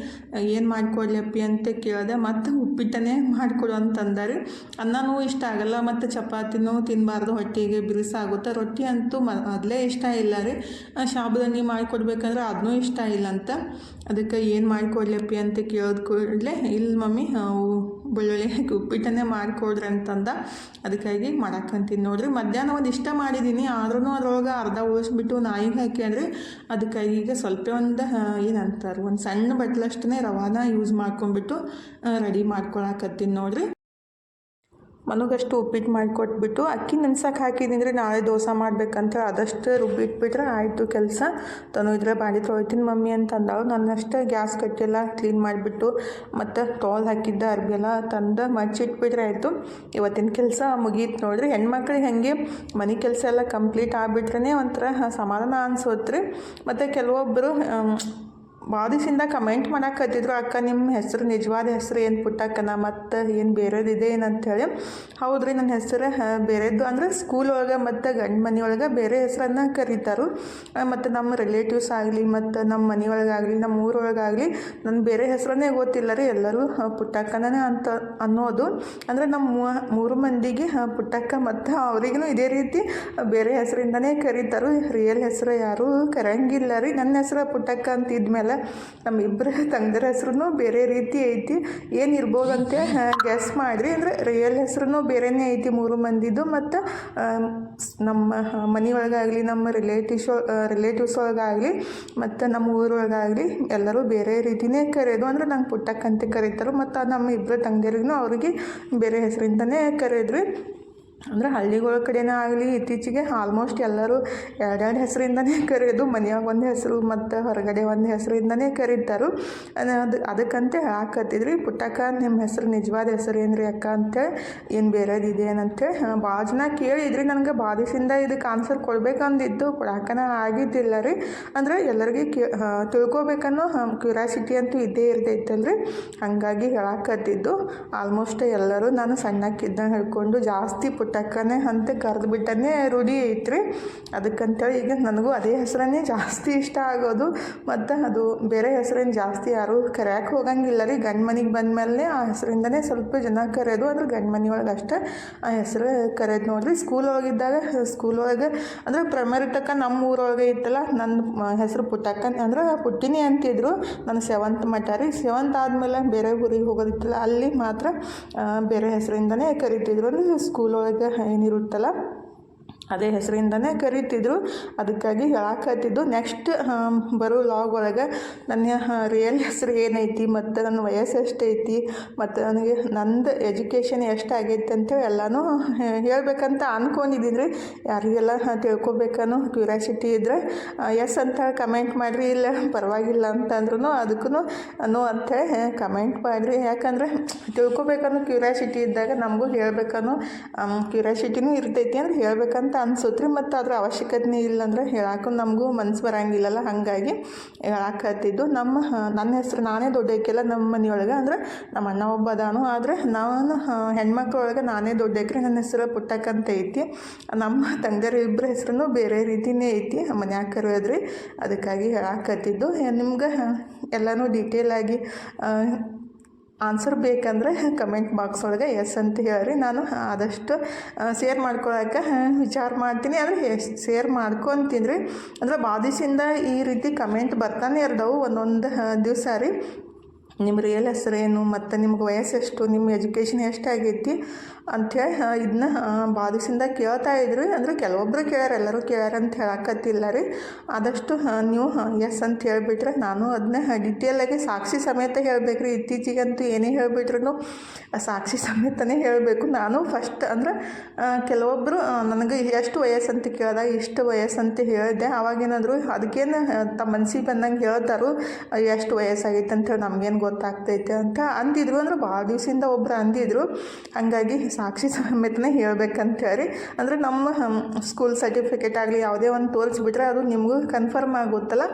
S1: ಏನು ಮಾಡಿಕೊಡ್ಲಪ್ಪಿ ಅಂತ ಕೇಳಿದೆ, ಮತ್ತು ಉಪ್ಪಿಟ್ಟನೇ ಮಾಡಿಕೊಡು ಅಂತಂದಾರೆ ಅನ್ನನೂ ಇಷ್ಟ ಆಗಲ್ಲ, ಮತ್ತು ಚಪಾತಿನೂ ತಿನ್ನಬಾರ್ದು ಹೊಟ್ಟೆಗೆ ಬಿರುಸಾಗುತ್ತೆ ರೊಟ್ಟಿ ಅಂತೂ ಮೊದಲೇ ಇಷ್ಟ ಇಲ್ಲ ರೀ. ಶಾಬುದಾನಿ ಮಾಡಿಕೊಡ್ಬೇಕಂದ್ರೆ ಅದನ್ನೂ ಇಷ್ಟ ಇಲ್ಲ ಅಂತ. ಅದಕ್ಕೆ ಏನು ಮಾಡಿಕೊಡ್ಲಪ್ಪಿ ಅಂತ ಕೇಳಿದ ಕೂಡಲೇ, ಇಲ್ಲ ಮಮ್ಮಿ ಬೆಳ್ಳುಳ್ಳಿ ಉಪ್ಪಿಟ್ಟನೇ ಮಾಡಿಕೊಡ್ರಿ ಅಂತಂದ. ಅದಕ್ಕಾಗಿ ಮಾಡಕ್ಕಂತೀನಿ ನೋಡ್ರಿ. ಮಧ್ಯಾಹ್ನ ಒಂದು ಇಷ್ಟ ಮಾಡಿದ್ದೀನಿ. ಆದ್ರೂ ಅದ್ರೊಳಗೆ ಅರ್ಧ ಉಳಿಸ್ಬಿಟ್ಟು ನಾಯಿಗೆ ಹಾಕಿ ಅಂದರೆ ಅದಕ್ಕೆ ಈಗ ಸ್ವಲ್ಪ ಒಂದು ಏನಂತಾರೆ, ಒಂದು ಸಣ್ಣ ಬಟ್ಲಷ್ಟೇ ರವಾನ ಯೂಸ್ ಮಾಡ್ಕೊಂಡ್ಬಿಟ್ಟು ರೆಡಿ ಮಾಡ್ಕೊಳಕತ್ತೀನಿ ನೋಡ್ರಿ. ಮನಗಷ್ಟು ಉಪ್ಪಿಟ್ಟು ಮಾಡಿಕೊಟ್ಬಿಟ್ಟು ಅಕ್ಕಿ ನೆನ್ಸಕ್ಕೆ ಹಾಕಿದ್ದೀನಿ ನಾಳೆ ದೋಸೆ ಮಾಡ್ಬೇಕಂತ ಅದಷ್ಟು ರುಬ್ಬಿಟ್ಬಿಟ್ರೆ ಆಯಿತು ಕೆಲಸ. ತಾನು ಇದ್ರೆ ಬಾಡಿ ತೊಳಿತೀನಿ ಮಮ್ಮಿ ಅಂತ ಅಂದಾಳು ಅಷ್ಟೇ ಗ್ಯಾಸ್ ಕಟ್ಟೆಲ್ಲ ಕ್ಲೀನ್ ಮಾಡಿಬಿಟ್ಟು ಮತ್ತು ತೋಲ್ ಹಾಕಿದ್ದ ಅರ್ಬಿ ಎಲ್ಲ ತಂದು ಮಚ್ಚಿಟ್ಬಿಟ್ರೆ ಆಯಿತು. ಇವತ್ತಿನ ಕೆಲಸ ಮುಗೀತು ನೋಡ್ರಿ. ಹೆಣ್ಮಕ್ಳಿಗೆ ಹಾಗೆ ಮನೆ ಕೆಲಸ ಎಲ್ಲ ಕಂಪ್ಲೀಟ್ ಆಗಿಬಿಟ್ರೆ ಒಂಥರ ಸಮಾಧಾನ ಅನ್ಸೋತ್ರಿ. ಮತ್ತು ಕೆಲವೊಬ್ಬರು ಭಾಳ ಕಮೆಂಟ್ ಮಾಡಾಕತ್ತಿದ್ರು ಅಕ್ಕ ನಿಮ್ಮ ಹೆಸರು ನಿಜವಾದ ಹೆಸರು ಏನು ಪುಟ್ಟಕ್ಕನ ಮತ್ತು ಏನು ಬೇರೆದಿದೆ ಏನಂಥೇಳಿ ಹೌದು ರೀ ನನ್ನ ಹೆಸರು ಬೇರೆದ್ದು ಅಂದರೆ ಸ್ಕೂಲ್ ಒಳಗೆ ಮತ್ತು ಗಂಡು ಮನೆಯೊಳಗೆ ಬೇರೆ ಹೆಸರನ್ನು ಕರೀತಾರೆ. ಮತ್ತು ನಮ್ಮ ರಿಲೇಟಿವ್ಸ್ ಆಗಲಿ, ಮತ್ತು ನಮ್ಮ ಮನೆಯೊಳಗಾಗಲಿ ನಮ್ಮ ಊರೊಳಗಾಗಲಿ ನನ್ನ ಬೇರೆ ಹೆಸರನ್ನೇ ಗೊತ್ತಿಲ್ಲ ರೀ ಎಲ್ಲರೂ. ಪುಟ್ಟಕ್ಕನೇ ಅಂತ ಅನ್ನೋದು. ಅಂದರೆ ನಮ್ಮ ಮೂರು ಮಂದಿಗೆ ಪುಟ್ಟಕ್ಕ ಮತ್ತು ಅವರಿಗೂ ಇದೇ ರೀತಿ ಬೇರೆ ಹೆಸರಿಂದನೇ ಕರೀತಾರೆ. ರಿಯಲ್ ಹೆಸರು ಯಾರೂ ಕರೆಯಂಗಿಲ್ಲ ರೀ. ನನ್ನ ಹೆಸರು ಪುಟ್ಟಕ್ಕ ಅಂತ ಇದ್ಮೇಲೆ ನಮ್ಮ ಇಬ್ಬರ ತಂಗಿರ ಹೆಸ್ರು ಬೇರೆ ರೀತಿ ಐತಿ. ಏನು ಇರ್ಬೋದಂತೆ ಗೆಸ್ ಮಾಡಿರಿ. ಅಂದರೆ ರಿಯಲ್ ಹೆಸ್ರು ಬೇರೆನೇ ಐತಿ ಮೂರು ಮಂದಿದು. ಮತ್ತು ನಮ್ಮ ಮನೆಯೊಳಗಾಗಲಿ, ನಮ್ಮ ರಿಲೇಟಿವ್ಸ್ ರಿಲೇಟಿವ್ಸ್ ಒಳಗಾಗಲಿ, ಮತ್ತು ನಮ್ಮ ಊರೊಳಗಾಗಲಿ ಎಲ್ಲರೂ ಬೇರೆ ರೀತಿನೇ ಕರೆಯೋದು. ಅಂದರೆ ನಂಗೆ ಪುಟ್ಟಕ್ಕಂತೆ ಕರೀತಾರೆ. ಮತ್ತು ನಮ್ಮ ಇಬ್ಬರ ತಂಗಿಯರಿಗೂ ಅವ್ರಿಗೆ ಬೇರೆ ಹೆಸರಿಂದನೇ ಕರೆದ್ರಿ ಅಂದ್ರೆ ಹಳ್ಳಿಗಳ ಕಡೆನೇ ಆಗಲಿ ಇತ್ತೀಚೆಗೆ ಆಲ್ಮೋಸ್ಟ್ ಎಲ್ಲರೂ ಎರಡೆರಡು ಹೆಸರಿಂದನೇ ಕರೆಯೋದು ಮನೆಯಾಗ ಒಂದು ಹೆಸರು ಮತ್ತು ಹೊರಗಡೆ ಒಂದು ಹೆಸರಿಂದನೇ ಕರೀತಾರೆ. ಅದು ಅದಕ್ಕಂತೆ ಹಾಕತ್ತಿದ್ರಿ ಪುಟ್ಟಕ್ಕ ನಿಮ್ಮ ಹೆಸರು ನಿಜವಾದ ಹೆಸರು ಏನ್ರಿ ಅಕ್ಕ ಅಂತೇಳಿ ಏನು ಬೇರೆದಿದೆ ಏನಂತೇಳಿ ಭಾಳ ಜನ ಕೇಳಿದ್ರಿ ನನಗೆ ದಿವಸದಿಂದ ಇದಕ್ಕೆ ಆನ್ಸರ್ ಕೊಡಬೇಕಂದಿದ್ದು, ಕೊಡಾಕನ ಆಗಿದ್ದಿಲ್ಲ ರೀ ಅಂದರೆ ಎಲ್ಲರಿಗೆ ಕೇ ತಿಳ್ಕೊಬೇಕನ್ನೋ ಕ್ಯೂರಾಸಿಟಿ ಅಂತೂ ಇದ್ದೇ ಇರ್ತೈತಲ್ರಿ. ಹಾಗಾಗಿ ಹೇಳಾಕತ್ತಿದ್ದು ಆಲ್ಮೋಸ್ಟ್ ಎಲ್ಲರೂ ನಾನು ಸಣ್ಣಕ್ಕಿದ್ದಂಗೆ ಹೇಳ್ಕೊಂಡು ಜಾಸ್ತಿ ಪುಟ್ಟಕ್ಕನೇ ಅಂತ ಕರೆದು ಬಿಟ್ಟನೇ ರೂಢಿ ಐತ್ರಿ. ಅದಕ್ಕಂತೇಳಿ ಈಗ ನನಗೂ ಅದೇ ಹೆಸರನ್ನೇ ಜಾಸ್ತಿ ಇಷ್ಟ ಆಗೋದು. ಮತ್ತು ಅದು ಬೇರೆ ಹೆಸರೇನು ಜಾಸ್ತಿ ಯಾರೂ ಕರೆಯಕ್ಕೆ ಹೋಗಂಗಿಲ್ಲ ರೀ. ಗಂಡು ಮನೆಗೆ ಬಂದಮೇಲೆ ಆ ಹೆಸರಿಂದನೇ ಸ್ವಲ್ಪ ಜನ ಕರೆಯೋದು. ಅಂದ್ರೆ ಗಂಡು ಒಳಗೆ ಅಷ್ಟೇ ಆ ಹೆಸರು ಕರೆಯೋದು ನೋಡ್ರಿ. ಸ್ಕೂಲ್ ಒಳಗಿದ್ದಾಗ ಸ್ಕೂಲ್ ಒಳಗೆ ಅಂದರೆ ಪ್ರೈಮರಿ ತಕ್ಕ ನಮ್ಮ ಊರೊಳಗೆ ಇತ್ತಲ್ಲ ನನ್ನ ಹೆಸರು ಪುಟ್ಟಕ್ಕ ಅಂದ್ರೆ ಪುಟ್ಟಿನಿ ಅಂತಿದ್ರು. ನಾನು ಸೆವೆಂತ್ ಮಟ್ಟ ರೀ. ಸೆವೆಂತ್ ಆದಮೇಲೆ ಬೇರೆ ಊರಿಗೆ ಹೋಗೋದಿತ್ತಲ್ಲ, ಅಲ್ಲಿ ಮಾತ್ರ ಬೇರೆ ಹೆಸರಿಂದನೇ ಕರಿತಿದ್ರು. ಅಂದರೆ ಸ್ಕೂಲ್ ಒಳಗೆ ಏನಿರುತ್ತಲ್ಲ ಅದೇ ಹೆಸರಿಂದನೇ ಕರಿತಿದ್ರು. ಅದಕ್ಕಾಗಿ ಹೇಳಾಕತ್ತಿದ್ದು. ನೆಕ್ಸ್ಟ್ ಬರೋ ಲಾಗ್ ಒಳಗೆ ನನ್ನ ರಿಯಲ್ ಹೆಸರು ಏನೈತಿ ಮತ್ತು ನನ್ನ ವಯಸ್ಸು ಎಷ್ಟೈತಿ ಮತ್ತು ನನಗೆ ನಂದು ಎಜುಕೇಷನ್ ಎಷ್ಟು ಆಗೈತೆ ಅಂತೇಳಿ ಎಲ್ಲನೂ ಹೇಳಬೇಕಂತ ಅಂದ್ಕೊಂಡಿದ್ದೀನಿ ಯಾರಿಗೆಲ್ಲ ತಿಳ್ಕೊಬೇಕನ್ನೋ ಕ್ಯೂರಿಯಾಸಿಟಿ ಇದ್ದರೆ ಎಸ್ ಅಂತ ಕಮೆಂಟ್ ಮಾಡಿರಿ. ಇಲ್ಲ, ಪರವಾಗಿಲ್ಲ ಅಂತಂದ್ರೂ ಅದಕ್ಕೂ ನೋ ಅಂತೇಳಿ ಕಮೆಂಟ್ ಮಾಡಿರಿ. ಯಾಕಂದರೆ ತಿಳ್ಕೊಬೇಕನ್ನೋ ಕ್ಯೂರಿಯಾಸಿಟಿ ಇದ್ದಾಗ ನಮಗೂ ಹೇಳ್ಬೇಕನ್ನೋ ಕ್ಯೂರಿಯಾಸಿಟಿನೂ ಇರ್ತೈತಿ ಅಂದ್ರೆ ಹೇಳ್ಬೇಕಂತ ಅನ್ಸುತ್ತೆ ರೀ ಮತ್ತು ಅದ್ರ ಅವಶ್ಯಕತೆ ಇಲ್ಲ ಅಂದ್ರೆ ಹೇಳಕ್ಕೂ ನಮಗೂ ಮನ್ಸು ಬರಂಗಿಲ್ಲಲ್ಲ, ಹಾಗಾಗಿ ಹೇಳಾಕತ್ತಿದ್ದು. ನಮ್ಮ ನನ್ನ ಹೆಸರು ನಾನೇ ದೊಡ್ಡಕ್ಕೆಲ್ಲ ನಮ್ಮ ಮನೆಯೊಳಗೆ, ಅಂದ್ರೆ ನಮ್ಮ ಅಣ್ಣ ಒಬ್ಬ ಅದಾನು. ಆದರೆ ನಾನು ಹೆಣ್ಮಕ್ಳೊಳಗೆ ನಾನೇ ದೊಡ್ಡಕ್ರಿ, ನನ್ನ ಹೆಸರು ಪುಟ್ಟಕ್ಕಂತ ಐತಿ. ನಮ್ಮ ತಂಗಿಯರು ಇಬ್ಬರ ಹೆಸ್ರು ಬೇರೆ ರೀತಿನೇ ಐತಿ, ಮನ್ಯಾಗ ಅದ್ರಿ ಅದಕ್ಕಾಗಿ ಹೇಳಾಕತ್ತಿದ್ದು. ನಿಮ್ಗೆ ಎಲ್ಲನೂ ಡೀಟೇಲಾಗಿ ಆನ್ಸರ್ ಬೇಕಂದರೆ ಕಮೆಂಟ್ ಬಾಕ್ಸ್ ಒಳಗೆ ಎಸ್ ಅಂತ ಹೇಳ್ರಿ. ನಾನು ಆದಷ್ಟು ಶೇರ್ ಮಾಡ್ಕೊಳಕ್ಕೆ ವಿಚಾರ ಮಾಡ್ತೀನಿ. ಅಂದರೆ ಶೇರ್ ಮಾಡ್ಕೊತೀನಿ ರೀ ಅಂದ್ರೆ ಬಾದಿಸಿಂದ ಈ ರೀತಿ ಕಮೆಂಟ್ ಬರ್ತಾನೆ ಇರ್ದವು ಒಂದೊಂದು ದಿವಸ ರೀ. ನಿಮ್ಮ ರಿಯಲ್ ಹೆಸರೇನು, ಮತ್ತು ನಿಮ್ಗೆ ವಯಸ್ಸೆಷ್ಟು ನಿಮ್ಮ ಎಜುಕೇಷನ್ ಎಷ್ಟಾಗೈತಿ ಅಂಥೇಳಿ ಇದನ್ನ ಬಾಧಿಸಿಂದ ಕೇಳ್ತಾ ಇದ್ರು. ಅಂದರೆ ಕೆಲವೊಬ್ಬರು ಕೇಳ್ಯಾರ, ಎಲ್ಲರೂ ಕೇಳ್ಯಾರ ಅಂತ ಹೇಳಕತ್ತಿಲ್ಲ ರೀ. ಆದಷ್ಟು ನೀವು ಎಸ್ ಅಂತ ಹೇಳಿಬಿಟ್ರೆ ನಾನು ಅದನ್ನ ಡಿಟೇಲಾಗಿ ಸಾಕ್ಷಿ ಸಮೇತ ಹೇಳಬೇಕು ರೀ ಇತ್ತೀಚಿಗಂತೂ ಏನೇ ಹೇಳಿಬಿಟ್ರು ಸಾಕ್ಷಿ ಸಮೇತನೇ ಹೇಳಬೇಕು. ನಾನು ಫಸ್ಟ್ ಅಂದ್ರೆ ಕೆಲವೊಬ್ಬರು ನನಗೆ ಎಷ್ಟು ವಯಸ್ಸು ಅಂತ ಕೇಳಿದಾಗ ಇಷ್ಟು ವಯಸ್ಸು ಅಂತ ಹೇಳಿದೆ. ಅವಾಗೇನಾದರೂ ಅದಕ್ಕೇನು ತಮ್ಮ ಮನ್ಸಿಗೆ ಬಂದಂಗೆ ಹೇಳ್ತಾರೋ ಎಷ್ಟು ವಯಸ್ಸಾಗೈತೆ ಅಂತೇಳಿ ನಮಗೇನು ಗೊತ್ತಾಗ್ತೈತೆ ಅಂತ ಅಂದಿದ್ರು. ಅಂದ್ರೆ ಭಾಳ ದಿವಸದಿಂದ ಒಬ್ಬರು ಅಂದಿದ್ರು. ಹಂಗಾಗಿ ಸಾಕ್ಷಿ ಸಮೇತನೇ ಹೇಳ್ಬೇಕಂತ ಹೇಳಿ ಅಂದರೆ ನಮ್ಮ ಸ್ಕೂಲ್ ಸರ್ಟಿಫಿಕೇಟ್ ಆಗಲಿ ಯಾವುದೇ ಒಂದು ತೋರಿಸ್ಬಿಟ್ರೆ ಅದು ನಿಮಗೂ ಕನ್ಫರ್ಮ್ ಆಗುತ್ತಲ್ಲ.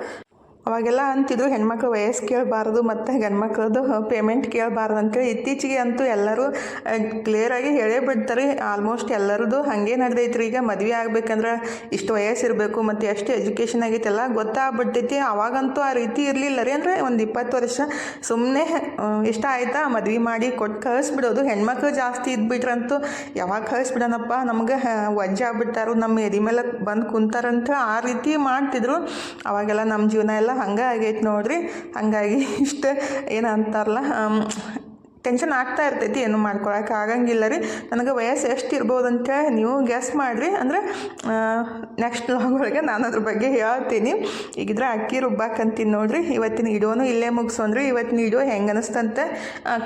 S1: ಅವಾಗೆಲ್ಲ ಅಂತಿದ್ರು, ಹೆಣ್ಮಕ್ಳು ವಯಸ್ಸು ಕೇಳಬಾರ್ದು ಮತ್ತು ಗಂಡ್ಮಕ್ಳದ್ದು ಪೇಮೆಂಟ್ ಕೇಳಬಾರ್ದು ಅಂತೇಳಿ ಇತ್ತೀಚೆಗೆ ಅಂತೂ ಎಲ್ಲರೂ ಕ್ಲಿಯರಾಗಿ ಹೇಳೇ ಬಿಡ್ತಾರೆ. ಆಲ್ಮೋಸ್ಟ್ ಎಲ್ಲರದ್ದು ಹಾಗೆ ನಡೆದೈತ್ರಿ. ಈಗ ಮದುವೆ ಆಗಬೇಕಂದ್ರೆ ಇಷ್ಟು ವಯಸ್ಸು ಇರಬೇಕು ಮತ್ತು ಎಷ್ಟು ಎಜುಕೇಷನ್ ಆಗೈತೆಲ್ಲ ಗೊತ್ತಾಗ್ಬಿಡ್ತೈತಿ. ಅವಾಗಂತೂ ಆ ರೀತಿ ಇರಲಿಲ್ಲ ರೀ. ಅಂದರೆ ಒಂದು ಇಪ್ಪತ್ತು ವರ್ಷ ಸುಮ್ಮನೆ ಇಷ್ಟ ಆಯ್ತಾ? ಮದ್ವೆ ಮಾಡಿ ಕೊಟ್ಟು ಕಳಿಸ್ಬಿಡೋದು. ಹೆಣ್ಮಕ್ಳು ಜಾಸ್ತಿ ಇದ್ಬಿಟ್ರಂತೂ ಯಾವಾಗ ಕಳಿಸ್ಬಿಡೋಣಪ್ಪ? ನಮ್ಗೆ ವಜ್ಜೆ ಆಗ್ಬಿಟ್ಟಾರು ನಮ್ಮ ಎದೆ ಮೇಲೆ ಬಂದು ಕುಂತಾರಂತ ಆ ರೀತಿ ಮಾಡ್ತಿದ್ರು. ಅವಾಗೆಲ್ಲ ನಮ್ಮ ಜೀವನ ಎಲ್ಲ ಹಂಗೆ ಆಗೈತೆ ನೋಡ್ರಿ. ಹಾಗಾಗಿ ಇಷ್ಟು ಏನಂತಾರಲ್ಲ ಟೆನ್ಷನ್ ಆಗ್ತಾ ಇರ್ತೈತಿ, ಏನು ಮಾಡ್ಕೊಳಕ್ಕೆ ಆಗಂಗಿಲ್ಲ ರೀ. ನನಗೆ ವಯಸ್ಸು ಎಷ್ಟು ಇರ್ಬೋದು ಅಂತ ನೀವು ಗೆಸ್ ಮಾಡಿರಿ. ಅಂದರೆ ನೆಕ್ಸ್ಟ್ ಲಾಗ್ ಒಳಗೆ ನಾನು ಅದ್ರ ಬಗ್ಗೆ ಹೇಳ್ತೀನಿ. ಈಗಿದ್ರೆ ಅಕ್ಕಿ ರುಬ್ಬಾಕಂತೀನಿ ನೋಡ್ರಿ. ಇವತ್ತಿನ ಇಡೋನು ಇಲ್ಲೇ ಮುಗಿಸೋನ್ರಿ ಇವತ್ತಿನ ವಿಡಿಯೋ ಹೆಂಗೆ ಅನಿಸ್ತಂತೆ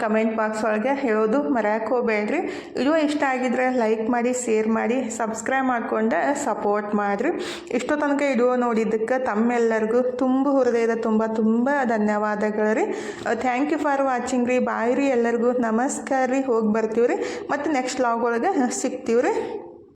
S1: ಕಮೆಂಟ್ ಬಾಕ್ಸ್ ಒಳಗೆ ಹೇಳೋದು ಮರ್ಯಾಕೆ ಹೋಗ್ಬೇಡ್ರಿ. ವಿಡಿಯೋ ಇಷ್ಟ ಆಗಿದ್ರೆ ಲೈಕ್ ಮಾಡಿ ಶೇರ್ ಮಾಡಿ ಸಬ್ಸ್ಕ್ರೈಬ್ ಮಾಡಿಕೊಂಡು ಸಪೋರ್ಟ್ ಮಾಡಿರಿ. ಇಷ್ಟೋ ತನಕ ವಿಡಿಯೋ ನೋಡಿದ್ದಕ್ಕೆ ತಮ್ಮೆಲ್ಲರಿಗೂ ತುಂಬ ಹೃದಯದ ತುಂಬ ತುಂಬ ಧನ್ಯವಾದಗಳು ರೀ. ಥ್ಯಾಂಕ್ ಯು ಫಾರ್ ವಾಚಿಂಗ್ ರೀ. ಬಾಯ್ ರೀ ಎಲ್ಲರಿಗೂ ನಮಸ್ಕಾರ ರೀ. ಹೋಗಿ ಬರ್ತೀವಿ ರೀ ಮತ್ತು ನೆಕ್ಸ್ಟ್ ಲಾಗ್ ಒಳಗೆ ಸಿಗ್ತೀವಿ ರೀ